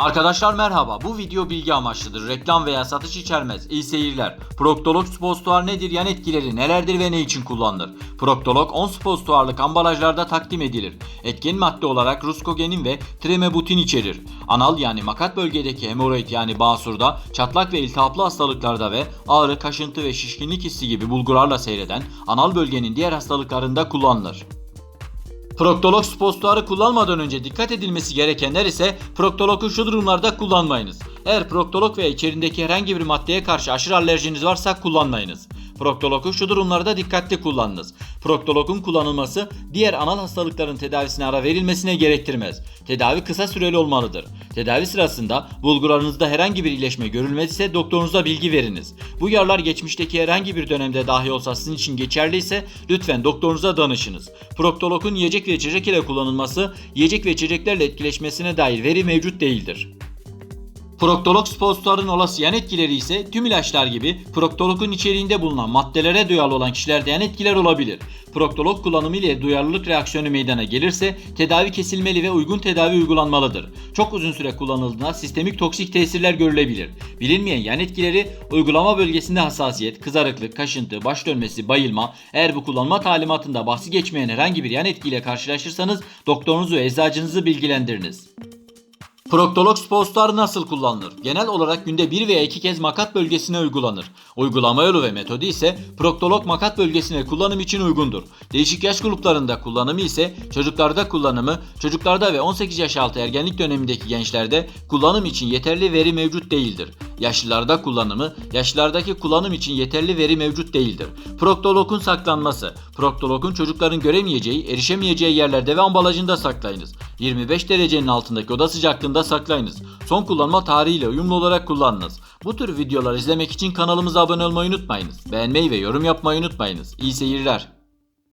Arkadaşlar merhaba. Bu video bilgi amaçlıdır. Reklam veya satış içermez. İyi seyirler. Proktolog suppostuar nedir? Yan etkileri nelerdir ve ne için kullanılır? Proktolog 10 suppostuarlık ambalajlarda takdim edilir. Etken madde olarak ruskogenin ve tremebutin içerir. Anal yani makat bölgedeki hemoroid yani basurda, çatlak ve iltihaplı hastalıklarda ve ağrı, kaşıntı ve şişkinlik hissi gibi bulgularla seyreden anal bölgenin diğer hastalıklarında kullanılır. Proktolog suppostuarı kullanmadan önce dikkat edilmesi gerekenler ise proktologu şu durumlarda kullanmayınız. Eğer proktolog veya içerisindeki herhangi bir maddeye karşı aşırı alerjiniz varsa kullanmayınız. Proktologu şu durumlarda dikkatli kullanınız. Proktologun kullanılması diğer anal hastalıkların tedavisine ara verilmesine gerektirmez. Tedavi kısa süreli olmalıdır. Tedavi sırasında bulgularınızda herhangi bir iyileşme görülmediyse doktorunuza bilgi veriniz. Bu uyarılar geçmişteki herhangi bir dönemde dahi olsa sizin için geçerliyse lütfen doktorunuza danışınız. Proktologun yiyecek ve içecek ile kullanılması, yiyecek ve içeceklerle etkileşmesine dair veri mevcut değildir. Proktolog suppostuarın olası yan etkileri ise tüm ilaçlar gibi proktologun içeriğinde bulunan maddelere duyarlı olan kişilerde yan etkiler olabilir. Proktolog kullanımı ile duyarlılık reaksiyonu meydana gelirse tedavi kesilmeli ve uygun tedavi uygulanmalıdır. Çok uzun süre kullanıldığında sistemik toksik tesirler görülebilir. Bilinmeyen yan etkileri uygulama bölgesinde hassasiyet, kızarıklık, kaşıntı, baş dönmesi, bayılma, eğer bu kullanma talimatında bahsi geçmeyen herhangi bir yan etkiyle karşılaşırsanız doktorunuzu eczacınızı bilgilendiriniz. Proktolog suppostuar nasıl kullanılır? Genel olarak günde bir veya iki kez makat bölgesine uygulanır. Uygulama yolu ve metodu ise proktolog makat bölgesine kullanım için uygundur. Değişik yaş gruplarında kullanımı ise çocuklarda kullanımı, çocuklarda ve 18 yaş altı ergenlik dönemindeki gençlerde kullanım için yeterli veri mevcut değildir. Yaşlılarda kullanımı, yaşlılardaki kullanım için yeterli veri mevcut değildir. Proktologun saklanması, proktologun çocukların göremeyeceği, erişemeyeceği yerlerde ve ambalajında saklayınız. 25 derecenin altındaki oda sıcaklığında saklayınız. Son kullanma tarihiyle uyumlu olarak kullanınız. Bu tür videolar izlemek için kanalımıza abone olmayı unutmayınız. Beğenmeyi ve yorum yapmayı unutmayınız. İyi seyirler.